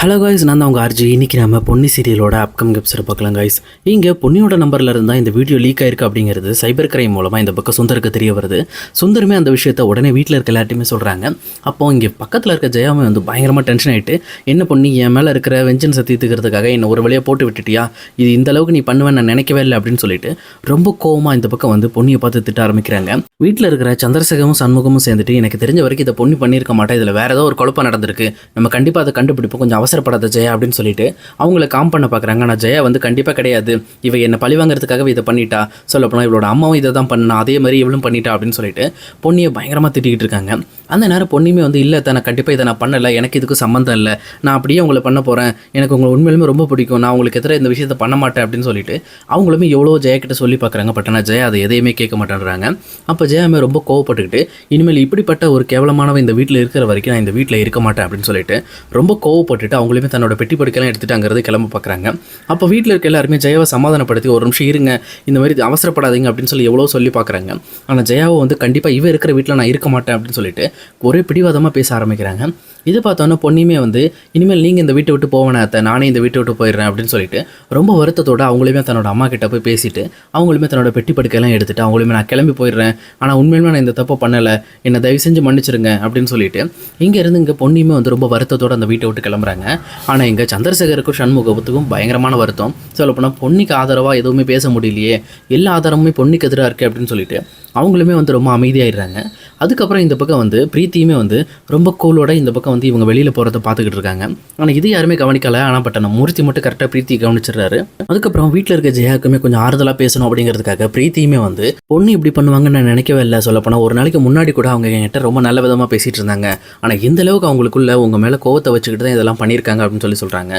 Hello guys நான் தான் உங்கள் ஆர்ஜி இன்றைக்கி நம்ம பொன்னி சீரியலோட அப்கம் கெப்சர் பார்க்கலாம் காய்ஸ் இங்கே பொன்னியோட நம்பரில் இருந்தால் இந்த வீடியோ லீக் ஆயிருக்கு அப்படிங்கிறது சைபர் கிரைம் மூலமாக இந்த பக்கம் சுந்தருக்கு தெரிய வருது. சுந்தரமே அந்த விஷயத்த உடனே வீட்டில் இருக்க எல்லாத்தையுமே சொல்கிறாங்க அப்போ இங்கே பக்கத்தில் இருக்க ஜெயாமே வந்து பயங்கரமாக டென்ஷன் ஆகிட்டு என்ன பொண்ணி என் மேலே இருக்கிற வெஞ்சன் சத்தியத்துக்கிறதுக்காக என்னை ஒரு வழியாக போட்டு விட்டுட்டியா? இது இந்த அளவுக்கு நீ பண்ணுவேன்னு நான் நினைக்கவே இல்லை அப்படின்னு சொல்லிட்டு ரொம்ப கோவமாக இந்த பக்கம் வந்து பொன்னியை பார்த்து திட்ட ஆரம்பிக்கிறாங்க. வீட்டில் இருக்கிற சந்திரசேகரும் சண்முகமும் சேர்ந்துட்டு எனக்கு தெரிஞ்ச வரைக்கும் இதை பொண்ணு பண்ணியிருக்க மாட்டேன் இதில் வேறு ஏதோ ஒரு குழப்பம் நடந்திருக்கு. நம்ம கண்டிப்பாக அதை கண்டுபிடிப்போம். கொஞ்சம் அவசரப்படாத ஜெயா அப்படின்னு சொல்லிட்டு அவங்கள காம் பண்ண பார்க்குறாங்க. ஆனால் ஜெயா வந்து கண்டிப்பாக கிடையாது. இவ என்னை பழிவாங்கிறதுக்காகவே இதை பண்ணிட்டா. சொல்லப்போனால் இவளோட அம்மாவும் இதை தான் பண்ணா. அதே மாதிரி இவளும் பண்ணிட்டா அப்படின்னு சொல்லிட்டு பொண்ணியை பயங்கரமாக திட்டிக்கிட்டு இருக்காங்க. அந்த நேரம் பொண்ணுமே வந்து இல்லை தான் கண்டிப்பாக இதை நான் பண்ணலை. எனக்கு இதுக்கு சம்மந்தம் இல்லை. நான் அப்படியே உங்களை பண்ண போகிறேன் எனக்கு உங்களை உண்மையிலுமே ரொம்ப பிடிக்கும். நான் உங்களுக்கு எதிராக இந்த விஷயத்தை பண்ண மாட்டேன் அப்படின்னு சொல்லிட்டு அவங்களுமே எவ்வளோ ஜெயா கிட்ட சொல்லி பார்க்குறாங்க. பட் ஆனால் ஜெயா அதை எதையுமே கேட்க மாட்டேன்றாங்க. அப்போ ஜெயாமே ரொம்ப கோவப்பட்டுக்கிட்டு இனிமேல் இப்படிப்பட்ட ஒரு கேவலமானவன் இந்த வீட்டில் இருக்கிற வரைக்கும் நான் இந்த வீட்டில் இருக்க மாட்டேன் அப்படின்னு சொல்லிட்டு ரொம்ப கோவப்பட்டுட்டு அவங்களுமே தன்னோட பெட்டி படுக்கைலாம் எடுத்துகிட்டு அங்கிறது கிளம்ப பார்க்குறாங்க. அப்போ வீட்டில் இருக்க எல்லாருமே ஜெயாவை சமாதானப்படுத்தி ஒரு நிமிஷம் இருங்க. இந்த மாதிரி அவசரப்படாதீங்க அப்படின்னு சொல்லி எவ்வளோ சொல்லி பார்க்குறாங்க. ஆனால் ஜெயாவை வந்து கண்டிப்பாக இவ இருக்கிற வீட்டில் நான் இருக்க மாட்டேன் அப்படின்னு சொல்லிட்டு ஒரே பிடிவாதமாக பேச ஆரம்பிக்கிறாங்க. இது பார்த்தோன்னே பொண்ணுமே வந்து இனிமேல் நீங்கள் இந்த வீட்டை விட்டு போவேன் அத்தை நானே இந்த வீட்டை விட்டு போயிடுறேன் அப்படின்னு சொல்லிட்டு ரொம்ப வருத்தத்தோட அவங்களுமே தன்னோட அம்மா கிட்ட போய் பேசிட்டு அவங்களுமே தன்னோட பெட்டி படுக்கையெல்லாம் எடுத்துட்டு அவங்களுமே நான் கிளம்பி போயிடுறேன். ஆனால் உண்மையுமே நான் இந்த தப்பை பண்ணலை. என்னை தயவு செஞ்சு மன்னிச்சிருங்க அப்படின்னு சொல்லிட்டு இங்கேருந்து இங்கே பொண்ணுமே வந்து ரொம்ப வருத்தத்தோட அந்த வீட்டை விட்டு கிளம்புறாங்க. ஆனால் இங்கே சந்திரசேகருக்கும் சண்முகத்துக்கும் பயங்கரமான வருத்தம். சொல்லப்போனால் பொன்னிக்கு ஆதரவாக எதுவுமே பேச முடியலையே. எல்லா ஆதாரமுமே பொன்னிக்கு எதிராக இருக்குது அப்படின்னு சொல்லிட்டு அவங்களுமே வந்து ரொம்ப அமைதியாகிடுறாங்க அதுக்கப்புறம் இந்த பக்கம் வந்து பிரீத்தியுமே வந்து ரொம்ப கூலோட இந்த பக்கம் வந்து இவங்க வெளியில் போகிறத பார்த்துக்கிட்டு இருக்காங்க. ஆனால் இது யாருமே கவனிக்கல. ஆனால் பட் நம்ம மூர்த்தி மட்டும் கரெக்டாக பிரீத்தி கவனிச்சிடுறாரு. அதுக்கப்புறம் வீட்டில் இருக்க ஜெயாக்குமே கொஞ்சம் ஆறுதலாக பேசணும் அப்படிங்கிறதுக்காக பிரீத்தியுமே வந்து பொண்ணு இப்படி பண்ணுவாங்கன்னு நான் நினைக்கவே இல்லை சொல்லப்போனால் ஒரு நாளைக்கு முன்னாடி கூட அவங்க என்கிட்ட ரொம்ப நல்ல விதமாக பேசிகிட்டு இருந்தாங்க. ஆனால் இந்த அளவுக்கு அவங்களுக்குள்ள உங்கள் மேலே கோவத்தை வச்சுக்கிட்டு தான் இதெல்லாம் பண்ணியிருக்காங்க அப்படின்னு சொல்லி சொல்கிறாங்க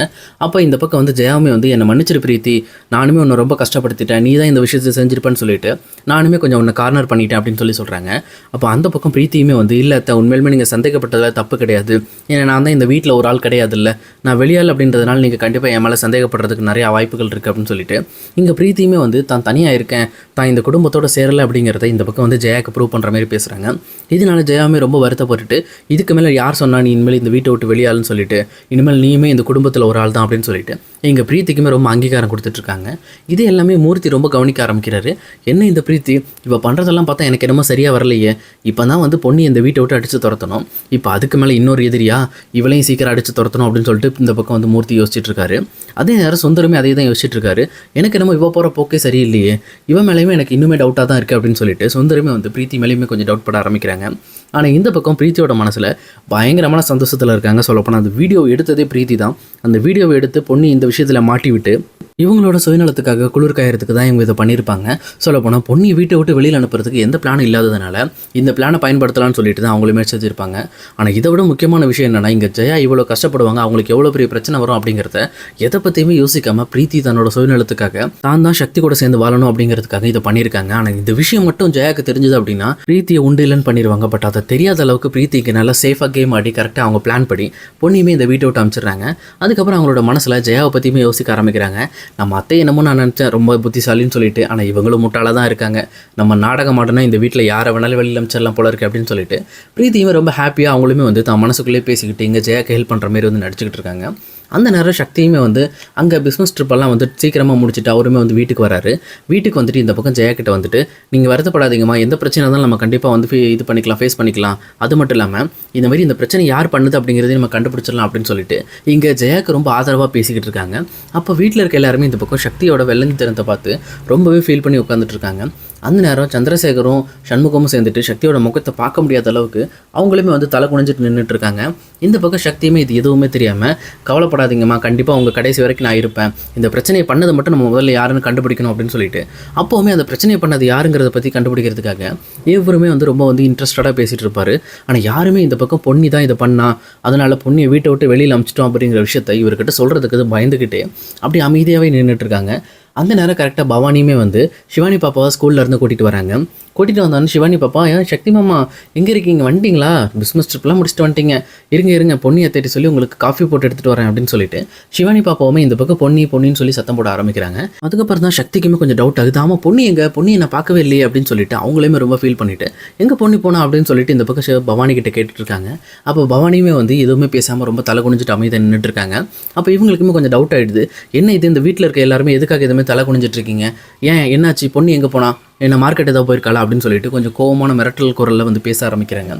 அப்போ இந்த பக்கம் வந்து ஜெயாவுமே வந்து என்னை மன்னிச்சிரு பிரீத்தி. நானுமே உன்னை ரொம்ப கஷ்டப்படுத்திட்டேன். நீ தான் இந்த விஷயத்தை செஞ்சிருப்பேன்னு சொல்லிட்டு நானுமே கொஞ்சம் உன்னை கார்னர் பண்ணிட்டேன் அப்படின்னு சொல்லி சொல்கிறாங்க அப்போ அந்த பக்கம் பிரீத்தியுமே வந்து இல்லை அத்தை உண்மையிலுமே நீங்கள் சந்தேகப்பட்டதில் தப்பு கிடையாது. ஏன்னா நான் தான் இந்த வீட்டில் ஒரு ஆள் கிடையாது இல்லை நான் வெளியால் அப்படின்றதுனால நீங்கள் கண்டிப்பாக என் மேலே சந்தேகப்படுறதுக்கு நிறையா வாய்ப்புகள் இருக்குது அப்படின்னு சொல்லிட்டு இங்கே பிரீத்தியுமே வந்து தான் தனியாக இருக்கேன். தான் இந்த குடும்பத்தோட சேரலை அப்படிங்கிறத இந்த பக்கம் வந்து ஜெயாக்கு ப்ரூவ் பண்ணுற மாதிரி பேசுகிறாங்க இதனால ஜெயாமே ரொம்ப வருத்தப்பட்டுட்டு இதுக்கு மேலே யார் சொன்னால் நீ இனிமேல் இந்த வீட்டை விட்டு வெளியாலுன்னு சொல்லிட்டு இனிமேல் நீயுமே இந்த குடும்பத்தில் ஒரு ஆள் தான் அப்படின்னு சொல்லிட்டு எங்கள் பிரீத்திக்குமே ரொம்ப அங்கீகாரம் கொடுத்துட்ருக்காங்க. இது எல்லாமே மூர்த்தி ரொம்ப கவனிக்க ஆரம்பிக்கிறாரு. என்ன இந்த பிரீத்தி? இப்போ பண்ணுறதெல்லாம் பார்த்தா எனக்கு என்னமோ சரியாக வரலையே. இப்போ தான் வந்து பொண்ணு இந்த வீட்டை விட்டு அடித்து துரத்தணும். இப்போ அதுக்கு மேலே இன்னொரு எதிரியா இவளையும் சீக்கிரம் அடித்து துரத்தணும் அப்படின்னு சொல்லிட்டு இந்த பக்கம் வந்து மூர்த்தி யோசிச்சுட்டு இருக்காரு அதே நேரம் சுந்தரமே அதே தான் யோசிச்சுட்டு இருக்காரு எனக்கு என்னமோ இவ போகிற போக்கே சரியில்லையே. இவன் மேலேயுமே எனக்கு இன்னுமே டவுட்டாக தான் இருக்குது அப்படின்னு சொல்லிட்டு சுந்தரமே வந்து பிரீத்தி மேலேயுமே கொஞ்சம் டவுட் பட ஆரம்பிக்கிறாங்க. ஆனால் இந்த பக்கம் பிரீத்தியோட மனசில் பயங்கரமான சந்தோஷத்தில் இருக்காங்க சொல்லப்போனால் அந்த வீடியோ எடுத்ததே பிரீத்தி தான். அந்த வீடியோவை எடுத்து பொண்ணு இந்த விஷயத்தில் மாட்டி விட்டு இவங்களோட சுயநலத்துக்காக குளிர் காயறதுக்கு தான் இவங்க இதை பண்ணியிருப்பாங்க. சொல்லப்போனால் பொண்ணி வீட்டை விட்டு வெளியில் அனுப்புறதுக்கு எந்த பிளானும் இல்லாததுனால இந்த பிளானை பயன்படுத்தலாம்னு சொல்லிட்டு தான் அவங்களுமே செஞ்சுருப்பாங்க. ஆனால் இதை விட முக்கியமான விஷயம் என்னென்னா இங்கே ஜெயா இவ்வளோ கஷ்டப்படுவாங்க அவங்களுக்கு எவ்வளோ பெரிய பிரச்சனை வரும் அப்படிங்கிறத எதை பற்றியுமே யோசிக்காமல் பிரீத்தி தன்னோட சுயநலத்துக்காக தான் தான் சக்தி கூட சேர்ந்து வாழணும் அப்படிங்கிறதுக்காக இதை பண்ணியிருக்காங்க. ஆனால் இந்த விஷயம் மட்டும் ஜெயாக்கு தெரிஞ்சது அப்படின்னா பிரீத்தியை உண்டு இல்லைன்னு பண்ணிடுவாங்க பட் அதை தெரியாத அளவுக்கு பிரீத்திக்கு நல்லா சேஃபாக கேம் ஆடி கரெக்டாக அவங்க பிளான் படி பொண்ணியுமே இந்த வீட்டை விட்டு அமைச்சிடுறாங்க. அதுக்கப்புறம் அவங்களோட மனசில் ஜெயாவை பற்றியுமே யோசிக்க ஆரம்பிக்கிறாங்க. நம்ம அத்தை என்னமோ நான் நினச்சேன் ரொம்ப புத்திசாலின்னு சொல்லிட்டு ஆனால் இவங்களும் முட்டாளாக தான் இருக்காங்க. நம்ம நாடகம் மாட்டோம்னா இந்த வீட்டில் யாரை வேணாலும் வெளியில் அமைச்சிடலாம் போல இருக்கு அப்படின்னு சொல்லிட்டு பிரீத்தியுமே ரொம்ப ஹாப்பியாக அவங்களுமே வந்து தான் மனசுக்குள்ளேயே பேசிக்கிட்டு இங்கே ஜெயாக்கு ஹெல்ப் பண்ணுற மாதிரி வந்து நடிச்சுக்கிட்டு இருக்காங்க. அந்த நேரம் சக்தியுமே வந்து அங்கே பிஸ்னஸ் ட்ரிப்பெல்லாம் வந்து சீக்கிரமாக முடிச்சுட்டு அவருமே வந்து வீட்டுக்கு வராரு. வீட்டுக்கு வந்துட்டு இந்த பக்கம் ஜெயா கிட்ட வந்துட்டு நீங்கள் வருத்தப்படாதீங்கம்மா. எந்த பிரச்சனை இருந்தாலும் நம்ம கண்டிப்பாக வந்து ஃபே- இது பண்ணிக்கலாம் ஃபேஸ் பண்ணிக்கலாம். அது மட்டும் இல்லாமல் இந்த மாதிரி இந்த பிரச்சனை யார் பண்ணுது அப்படிங்கிறதையும் நம்ம கண்டுபிடிச்சிடலாம் அப்படின்னு சொல்லிட்டு இங்கே ஜெயாக்கு ரொம்ப ஆதரவாக பேசிக்கிட்டு இருக்காங்க. அப்போ வீட்டில் இருக்க எல்லாருமே இந்த பக்கம் சக்தியோட வெள்ளந்தி திறத்தை பார்த்து ரொம்பவே ஃபீல் பண்ணி உட்காந்துட்டு இருக்காங்க. அந்த நேரம் சந்திரசேகரும் சண்முகமும் சேர்ந்துட்டு சக்தியோட முகத்தை பார்க்க முடியாத அளவுக்கு அவங்களுமே வந்து தலை குனிஞ்சிட்டு நின்றுட்டு இருக்காங்க. இந்த பக்கம் சக்தியுமே இது எதுவுமே தெரியாமல் கவலைப்படாதீங்கம்மா கண்டிப்பாக உங்கள் கடைசி வரைக்கும் நான் இருப்பேன். இந்த பிரச்சனையை பண்ணதை மட்டும் நம்ம முதல்ல யாருன்னு கண்டுபிடிக்கணும் அப்படின்னு சொல்லிட்டு. அப்போவுமே அந்த பிரச்சனையை பண்ணது யாருங்கிறத பற்றி கண்டுபிடிக்கிறதுக்காக இவருமே வந்து ரொம்ப வந்து இன்ட்ரெஸ்டடாக பேசிகிட்டு இருப்பார். ஆனால் யாருமே இந்த பக்கம் பொன்னி தான் இதை பண்ணா அதனால் பொன்னியை வீட்டை விட்டு வெளியில் அமிச்சிட்டோம் அப்படிங்கிற விஷயத்தை இவர்கிட்ட சொல்கிறதுக்கு பயந்துக்கிட்டே அப்படி அமைதியாகவே நின்றுட்டு இருக்காங்க. அந்த நேரம் கரெக்டாக பவானியுமே வந்து சிவானி பாப்பாவை ஸ்கூல்ல இருந்து கூட்டிகிட்டு வராங்க. கூட்டிகிட்டு வந்தோன்னு சிவானி பாப்பா ஏன் சக்தி மாமா எங்கே இருக்கீங்க? வந்துட்டீங்களா பிஸ்னஸ் ட்ரிப்லாம் முடிச்சுட்டு வந்துட்டீங்க. இருங்க இருங்க பொண்ணி தேடி சொல்லி உங்களுக்கு காஃபி போட்டு எடுத்துகிட்டு வரேன் அப்படின்னு சொல்லிட்டு சிவானி பாப்பாவுமே இந்த பக்கம் பொன்னி பொன்னின்னு சொல்லி சத்தம் போட ஆரம்பிக்கிறாங்க. அதுக்கப்புறம் தான் சக்திக்குமே கொஞ்சம் டவுட் ஆகுது. ஆமாம் பொண்ணி எங்கே? பொன்னி நான் பார்க்கவே இல்லையே அப்படின்னு சொல்லிட்டு அவங்களையுமே ரொம்ப ஃபீல் பண்ணிட்டு எங்கே பொண்ணி போனா? அப்படின்னு சொல்லிட்டு இந்த பக்கம் பவானி கிட்ட கேட்டுட்டு இருக்காங்க. அப்போ பவானியுமே வந்து எதுவுமே பேசாமல் ரொம்ப தலை குனிஞ்சிட்டு அமைதி நின்றுட்டு இருக்காங்க. அப்போ இவங்களுக்குமே கொஞ்சம் டவுட் ஆகிடுது என்ன இது? இந்த வீட்டில் இருக்க எல்லாருமே எதுக்காக எதுவுமே தலை குனிஞ்சிட்டு இருக்கீங்க? ஏன் என்னாச்சு? பொண்ணு எங்கே போனா? என்ன மார்க்கெட் ஏதாவது போயிருக்காளா அப்படின்னு சொல்லிட்டு கொஞ்சம் கோவமான மிரட்டல் குரலில் வந்து பேச ஆரம்பிக்கிறாங்க.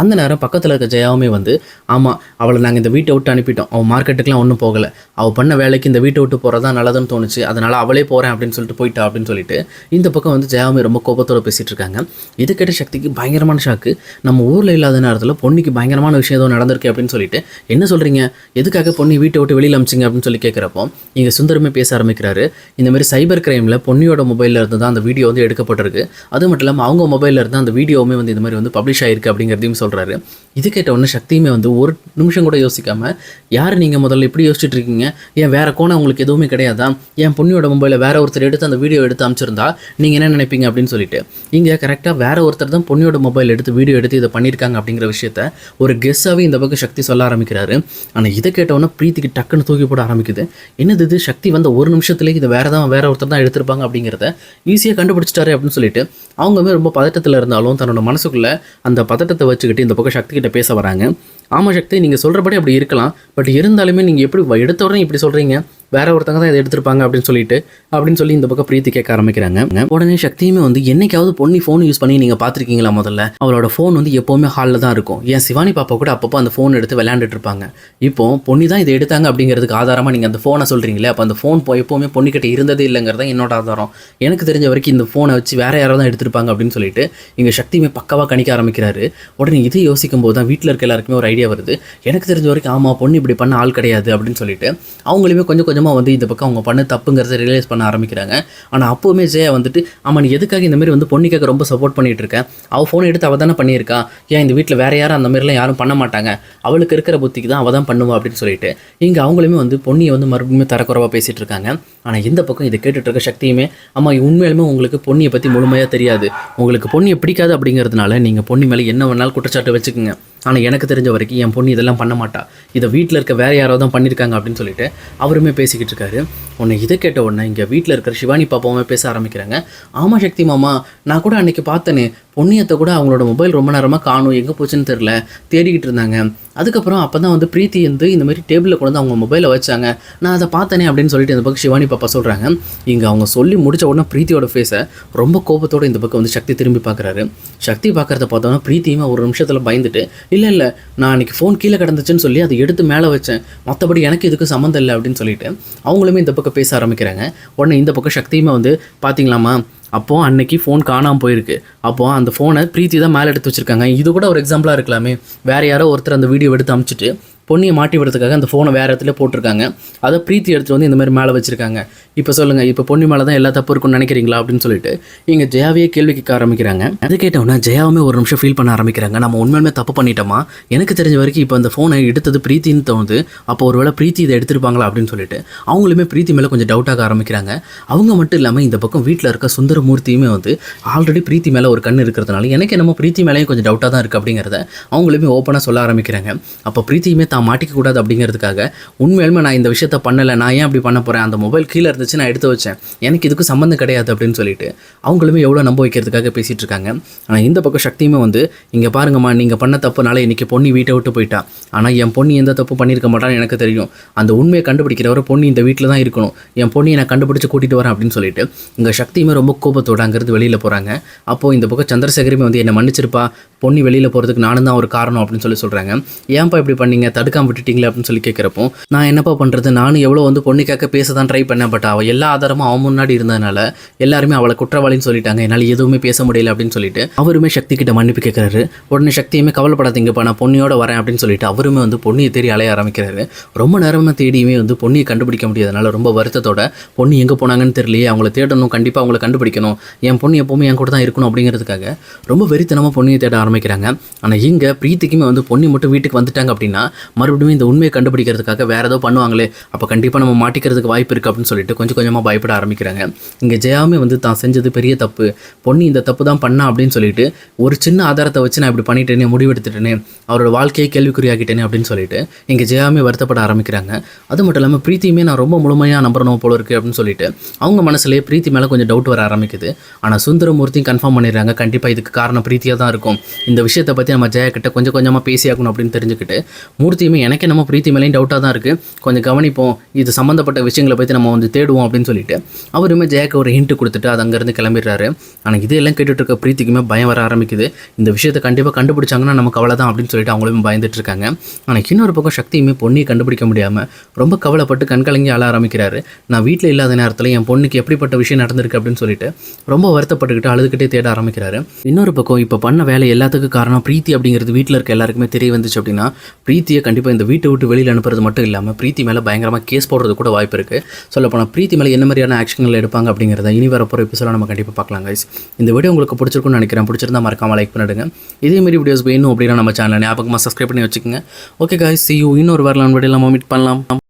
அந்த நேரம் பக்கத்தில் இருக்க ஜெயாவுமே வந்து ஆமாம் அவளை நாங்கள் இந்த வீட்டை விட்டு அனுப்பிட்டோம். அவள் மார்க்கெட்டுக்குலாம் ஒன்றும் போகலை. அவள் பண்ண வேலைக்கு இந்த வீட்டை விட்டு போகிறதா நல்லதுன்னு தோணுச்சு. அதனால் அவளே போகிறேன் அப்படின்னு சொல்லிட்டு போயிட்டா அப்படின்னு சொல்லிட்டு இந்த பக்கம் வந்து ஜெயாவுமே ரொம்ப கோபத்தோடு பேசிகிட்டு இருக்காங்க. இது கேட்ட சக்திக்கு பயங்கரமான ஷாக்கு நம்ம ஊரில் இல்லாத நேரத்தில் பொண்ணுக்கு பயங்கரமான விஷயம் ஏதோ நடந்திருக்கு அப்படின்னு சொல்லிட்டு என்ன சொல்கிறீங்க எதுக்காக பொண்ணு வீட்டை விட்டு வெளியில் அமிச்சிங்க? அப்படின்னு சொல்லி கேட்குறப்போ இங்கே சுந்தரமே பேச ஆரம்பிக்கிறாரு. இந்தமாரி சைபர் கிரைமில் பொண்ணியோட மொபைலில் இருந்து தான் அந்த வீடியோ வந்து எடுக்க எடுக்கப்பட்டிருக்கு அது மட்டும் இல்லாமல் அவங்க மொபைலில் இருந்து அந்த வீடியோவுமே வந்து இந்த மாதிரி வந்து பப்ளிஷ் ஆயிருக்கு அப்படிங்கிறதையும் சொல்கிறாரு இது கேட்ட உடனே சக்தியுமே வந்து ஒரு நிமிஷம் கூட யோசிக்காமல் யார் நீங்கள் முதல்ல இப்படி யோசிச்சுட்டு இருக்கீங்க? ஏன் வேற கோணம் உங்களுக்கு எதுவுமே கிடையாதா? என் பொண்ணியோட மொபைலில் வேற ஒருத்தர் எடுத்து அந்த வீடியோ எடுத்து அமைச்சிருந்தா நீங்கள் என்ன நினைப்பீங்க? அப்படின்னு சொல்லிட்டு. இங்கே கரெக்டாக வேற ஒருத்தர் தான் பொண்ணியோட மொபைல் எடுத்து வீடியோ எடுத்து இதை பண்ணியிருக்காங்க அப்படிங்கிற விஷயத்த ஒரு கெஸ்ஸாகவே இந்த பக்கம் சக்தி சொல்ல ஆரம்பிக்கிறாரு. ஆனால் இதை கேட்டவொன்னே பிரீத்திக்கு டக்குன்னு தூக்கி போட ஆரம்பிக்குது. என்னது இது? சக்தி வந்த ஒரு நிமிஷத்துலேயே இது வேறு தான் வேற ஒருத்தர் தான் எடுத்திருப்பாங்க அப்படிங்கிறத ஈஸியாக கண்டுபிடிச்சிட்டாரு அப்படின்னு சொல்லிட்டு அவங்கவுமே ரொம்ப பதட்டத்தில் இருந்தாலும் தன்னோட மனசுக்குள்ள அந்த பதட்டத்தை வச்சுக்கிட்டு இந்த பக்கம் சக்தி கிட்ட பேச வராங்க. ஆமாம் சக்தி நீங்கள் சொல்கிறபடி அப்படி இருக்கலாம். பட் இருந்தாலுமே நீங்கள் எப்படி எடுத்த உடனே இப்படி சொல்கிறீங்க வேற ஒருத்தங்க தான் இதை எடுத்திருப்பாங்க அப்படின்னு சொல்லிட்டு அப்படின்னு சொல்லி இந்த பக்கம் பிரீத்தி கேட்க ஆரம்பிக்கிறாங்க. உடனே சக்தியுமே வந்து என்னைக்காவது பொண்ணு ஃபோன் யூஸ் பண்ணி நீங்கள் பார்த்துருக்கீங்களா முதல்ல? அவளோட ஃபோன் வந்து எப்போவுமே ஹாலில் தான் இருக்கும். ஏன் சிவானி பாப்பா கூட அப்பப்போ அந்த ஃபோன் எடுத்து விளையாண்டுட்டு இருப்பாங்க. இப்போ பொண்ணு தான் இதை எடுத்தாங்க அப்படிங்கிறதுக்கு ஆதாரமாக நீங்கள் அந்த ஃபோனை சொல்கிறீங்களே அப்போ அந்த ஃபோன் எப்போவுமே பொண்ணுக்கிட்ட இருந்ததே இல்லைங்கிறது தான் என்னோட ஆதாரம். எனக்கு தெரிஞ்ச வரைக்கும் இந்த ஃபோனை வச்சு வேற யாரோ தான் எடுத்திருப்பாங்க அப்படின்னு சொல்லிட்டு இங்கே சக்தியுமே பக்காவாக கணிக்க ஆரம்பிக்கிறாரு. உடனே இதை யோசிக்கும் போது தான் வீட்டில் இருக்க எல்லாருக்குமே ஒரு ஐடியா வருது. எனக்கு தெரிஞ்ச வரைக்கும் ஆமாம் பொண்ணு இப்படி பண்ண ஆள் கிடையாது அப்படின்னு சொல்லிட்டு அவங்களுமே கொஞ்சம் கொஞ்சமாக வந்து இந்த பக்கம் அவங்க பண்ண தப்புங்கிறத ரியலைஸ் பண்ண ஆரம்பிக்கிறாங்க. ஆனால் அப்போவுமே ஜெயா வந்துட்டு ஆமாம் நீ எதுக்காக இந்த மாதிரி வந்து பொண்ணுக்காக ரொம்ப சப்போர்ட் பண்ணிகிட்டு இருக்கேன் அவள் ஃபோன் எடுத்து அவள் தானே பண்ணியிருக்கா? ஏன் இந்த வீட்டில் வேறு யாரும் அந்த மாதிரிலாம் யாரும் பண்ண மாட்டாங்க? அவளுக்கு இருக்கிற புத்திக்கு தான் அவள் தான் பண்ணுவா அப்படின்னு சொல்லிட்டு இங்கே அவங்களுமே வந்து பொன்னியை வந்து மறுபடியும் தரக்குறவாக பேசிகிட்டு இருக்காங்க. ஆனால் இந்த பக்கம் இதை கேட்டுட்டு இருக்க சக்தியுமே அம்மா உண்மையிலுமே உங்களுக்கு பொண்ணியை பற்றி முழுமையாக தெரியாது. உங்களுக்கு பொண்ணியை பிடிக்காது அப்படிங்கிறதுனால நீங்கள் பொண்ணு மேலே என்ன வேணாலும் குற்றச்சாட்டு வச்சுக்கோங்க. ஆனால் எனக்கு தெரிஞ்ச வரைக்கும் என் பொண்ணு இதெல்லாம் பண்ண மாட்டா. இதை வீட்டில் இருக்க வேறு யாரோ தான் பண்ணியிருக்காங்க அப்படின்னு சொல்லிட்டு அவருமே பேசிக்கிட்டு இருக்காரு. உன்னை இதை கேட்ட உடனே இங்கே வீட்டில் இருக்கிற சிவானி பாப்பாவுமே பேச ஆரம்பிக்கிறாங்க. ஆமாம் சக்தி மாமா நான் கூட அன்றைக்கி பார்த்தேனே பொன்னியத்தை கூட அவங்களோட மொபைல் ரொம்ப நேரமாக காணும். எங்கே போச்சுன்னு தெரில தேடிக்கிட்டு இருந்தாங்க. அதுக்கப்புறம் அப்போ தான் வந்து பிரீத்தி வந்து இந்த மாதிரி டேபிளில் கொண்டு வந்து அவங்க மொபைலை வச்சாங்க. நான் அதை பார்த்தேனே அப்படின்னு சொல்லிட்டு இந்த பக்கம் சிவானி பாப்பா சொல்கிறாங்க இங்கே அவங்க சொல்லி முடிச்ச உடனே பிரீத்தியோட ஃபேஸை ரொம்ப கோபத்தோட இந்த பக்கம் வந்து சக்தி திரும்பி பார்க்குறாரு சக்தி பார்க்குறத பார்த்தோன்னா பிரீத்தியுமே ஒரு நிமிஷத்தில் பயந்துட்டு இல்லை இல்லை நான் அன்றைக்கி ஃபோன் கீழே கிடந்துச்சுன்னு சொல்லி அதை எடுத்து மேலே வச்சேன். மற்றபடி எனக்கு இதுக்கு சம்மந்தம் இல்லை. அப்படின்னு சொல்லிட்டு அவங்களுமே இந்த பக்கம் பேச ஆரம்பிக்கிறாங்க. உடனே இந்த பக்கம் சக்தியுமே வந்து பார்த்தீங்களாமா அப்போது அன்னைக்கு ஃபோன் காணாமல் போயிருக்கு. அப்போது அந்த ஃபோனை பிரீத்தி தான் மேலே எடுத்து வச்சுருக்காங்க. இது கூட ஒரு எக்ஸாம்பிளாக இருக்கலாமே. வேறு யாரோ ஒருத்தர் அந்த வீடியோ எடுத்து அமுச்சிட்டு பொண்ணியை மாட்டி விடுறதுக்காக அந்த ஃபோனை வேறு இடத்துல போட்டிருக்காங்க. அதை பிரீத்தி எடுத்து வந்து இந்த மாதிரி மேலே வச்சுருக்காங்க. இப்போ சொல்லுங்கள் இப்போ பொன்னி மேலே தான் எல்லா தப்பு இருக்குன்னு நினைக்கிறீங்களா அப்படின்னு சொல்லிட்டு இங்கே ஜெயாவையே கேள்வி கேட்க ஆரம்பிக்கிறாங்க. அது கேட்டோன்னா ஜெயாவுமே ஒரு நிமிஷம் ஃபீல் பண்ண ஆரம்பிக்கிறாங்க. நம்ம உண்மையுமே தப்பு பண்ணிட்டோமா? எனக்கு தெரிஞ்ச வரைக்கும் இப்போ அந்த ஃபோனை எடுத்தது பிரீத்தின்னு தோணுது. அப்போ ஒருவேளை பிரீத்தி இதை எடுத்திருப்பாங்களா அப்படின்னு சொல்லிட்டு அவங்களுமே பிரீத்தி மேலே கொஞ்சம் டவுட்டாக ஆரம்பிக்கிறாங்க. அவங்க மட்டும் இல்லாமல் இந்த பக்கம் வீட்டில் இருக்க சுந்தரமூர்த்தியுமே வந்து ஆல்ரெடி பிரீத்தி மேலே ஒரு கண் இருக்கிறதுனால எனக்கு என்னமோ பிரீத்தி மேலேயும் கொஞ்சம் டவுட்டாக தான் இருக்குது அப்படிங்கிறத அவங்களுமே ஓப்பனாக சொல்ல ஆரம்பிக்கிறாங்க. அப்போ பிரீத்தியுமே தான் மாட்டிக்க கூடாது அப்படிங்கிறதுக்காக உண்மையிலுமே நான் இந்த விஷயத்த பண்ணலை. நான் ஏன் அப்படி பண்ண போகிறேன் அந்த மொபைல் கீழே இருந்துச்சு நான் எடுத்து வச்சேன். எனக்கு இதுக்கு சம்மந்தம் கிடையாது அப்படின்னு சொல்லிட்டு அவங்களுமே எவ்வளோ நம்ப வைக்கிறதுக்காக பேசிகிட்டு இருக்காங்க. ஆனால் இந்த பக்கம் சக்தியுமே வந்து இங்கே பாருங்கம்மா நீங்கள் பண்ண தப்புனால இன்றைக்கி பொண்ணு வீட்டை விட்டு போயிட்டா. ஆனால் என் பொண்ணு எந்த தப்பு பண்ணியிருக்க மாட்டான்னு எனக்கு தெரியும். அந்த உண்மையை கண்டுபிடிக்கிறவரை பொண்ணு இந்த வீட்டில் தான் இருக்கணும். என் பொண்ணு நான் கண்டுபிடிச்சி கூட்டிகிட்டு வரேன் அப்படின்னு சொல்லிட்டு இங்கே சக்தியுமே ரொம்ப கோபத்தோட அங்கேருந்து வெளியில் போகிறாங்க அப்போது இந்த பக்கம் சந்திரசேகரமே வந்து என்னை மன்னிச்சிருப்பா. பொண்ணு வெளியில் போகிறதுக்கு நானும் தான் ஒரு காரணம் அப்படின்னு சொல்லி சொல்கிறாங்க ஏன்ப்பா இப்படி பண்ணீங்க? தடுக்காம விட்டுட்டீங்களே அப்படின்னு சொல்லி கேட்குறப்போ நான் என்னப்பா பண்ணுறது நானும் எவ்வளோ வந்து பொண்ணுக்காக பேச தான் ட்ரை பண்ணேன் பட் அவள் எல்லா ஆதாரமும் அவன் முன்னாடி இருந்ததுனால எல்லாருமே அவளை குற்றவாளின்னு சொல்லிட்டாங்க. என்னால் எதுவுமே பேச முடியல அப்படின்னு சொல்லிட்டு அவருமே சக்தி கிட்ட மன்னிப்பு கேட்குறாரு உடனே சக்தியுமே கவலைப்படாதீங்கப்பா நான் பொண்ணியோட வரேன் அப்படின்னு சொல்லிட்டு அவருமே வந்து பொண்ணியை தேடி அலைய ஆரம்பிக்கிறாரு. ரொம்ப நேரமாக தேடியுமே வந்து பொண்ணியை கண்டுபிடிக்க முடியாதனால ரொம்ப வருத்தத்தோட பொண்ணு எங்கே போனாங்கன்னு தெரியலையே அவங்கள தேடணும் கண்டிப்பாக அவங்கள கண்டுபிடிக்கணும். என் பொண்ணு எப்போவுமே என் கூட தான் இருக்கணும் அப்படிங்கிறதுக்காக ரொம்ப வெறித்தனமாக பொண்ணியை தேட ஆரம்பிக்கிறாங்க. ஆனால் இங்கே பிரீத்திக்குமே வந்து பொண்ணு மட்டும் வீட்டுக்கு வந்துட்டாங்க அப்படின்னா மறுபடியும் இந்த உண்மையை கண்டுபிடிக்கிறதுக்காக வேறு ஏதோ பண்ணுவாங்களே அப்போ கண்டிப்பாக நம்ம மாட்டிக்கிறதுக்கு வாய்ப்பு இருக்குது அப்படின்னு சொல்லிட்டு கொஞ்சம் கொஞ்சமாக பயப்பட ஆரம்பிக்கிறாங்க. இங்கே ஜெயாமே வந்து தான் செஞ்சது பெரிய தப்பு. பொண்ணு இந்த தப்பு தான் பண்ணா அப்படின்னு சொல்லிட்டு ஒரு சின்ன ஆதாரத்தை வச்சு நான் இப்படி பண்ணிட்டேனே முடிவெடுத்துட்டேனே அவரோட வாழ்க்கையை கேள்விக்குறியாக்கிட்டேனே அப்படின்னு சொல்லிட்டு இங்கே ஜெயாமே வருத்தப்பட ஆரம்பிக்கிறாங்க. அது மட்டும் இல்லாமல் பிரீத்தியுமே நான் ரொம்ப முழுமையாக நம்புறணும் போல இருக்கு அப்படின்னு சொல்லிட்டு அவங்க மனசுலேயே பிரீத்தி மேலே கொஞ்சம் டவுட் வர ஆரம்பிக்குது. ஆனால் சுந்தரமூர்த்தியும் கன்ஃபார்ம் பண்ணிடுறாங்க கண்டிப்பாக இதுக்கு காரணம் பிரீத்தியாக தான் இருக்கும். இந்த விஷயத்தை பற்றி நம்ம ஜெயா கிட்ட கொஞ்சம் கொஞ்சமாக பேசியாகணும் அப்படின்னு தெரிஞ்சுக்கிட்டு மூர்த்தி மூர்த்தியுமே எனக்கு நம்ம பிரீத்தி மேலேயும் டவுட்டாக தான் இருக்குது கொஞ்சம் கவனிப்போம். இது சம்மந்தப்பட்ட விஷயங்களை பற்றி நம்ம வந்து தேடுவோம் அப்படின்னு சொல்லிட்டு. அவருமே ஜெயாக்கு ஒரு ஹிண்ட் கொடுத்துட்டு அது அங்கேருந்து கிளம்பிடுறாரு. ஆனால் இதெல்லாம் கேட்டுட்டு இருக்க பிரீத்திக்குமே பயம் வர ஆரம்பிக்குது. இந்த விஷயத்தை கண்டிப்பாக கண்டுபிடிச்சாங்கன்னா நமக்கு அவ்வளோ தான் அப்படின்னு சொல்லிட்டு அவங்களுமே பயந்துட்டு இருக்காங்க. ஆனால் இன்னொரு பக்கம் சக்தியுமே பொண்ணியை கண்டுபிடிக்க முடியாமல் ரொம்ப கவலைப்பட்டு கண்கலங்கி ஆள ஆரம்பிக்கிறாரு. நான் வீட்டில் இல்லாத நேரத்தில் என் பொண்ணுக்கு எப்படிப்பட்ட விஷயம் நடந்திருக்கு அப்படின்னு சொல்லிட்டு ரொம்ப வருத்தப்பட்டுக்கிட்டு அழுதுகிட்டே தேட ஆரம்பிக்கிறாரு. இன்னொரு பக்கம் இப்போ பண்ண வேலை எல்லாத்துக்கும் காரணம் பிரீத்தி அப்படிங்கிறது வீட்டில் இருக்க எல்லாருக்குமே தெரிய வந்துச்சு அப்படின்னா பிரீத்தியை கண்டிப்பாக இந்த வீட்டை விட்டு வெளியில் அனுப்புறது மட்டும் இல்லாமல் பிரீத்தி மேலே பயங்கரமாக கேஸ் போடுறது கூட வாய்ப்பு இருக்குது சொல்லப்போனால் பிரீத்தி மேலே என்ன மாதிரியான ஆக்ஷன்கள் எடுப்பாங்க அப்படிங்கிறத இனி வரப்போகிற எபிசோட நம்ம கண்டிப்பாக பார்க்கலாம் கைஸ் இந்த வீடியோ உங்களுக்கு பிடிச்சிருக்கும்னு நினைக்கிறேன். பிடிச்சிருந்தா மறக்காமல் லைக் பண்ணிடுங்க. இதே மாதிரி வீடியோஸ் வேணும் அப்படின்னா நம்ம சேனலை ஞாபகமாக சப்ஸ்கிரைப் பண்ணி வச்சுக்கோங்க. ஓகே கைஸ் சி யூ இன்னொரு வரலாம் வீடியோ நம்ம மீட் பண்ணலாம்.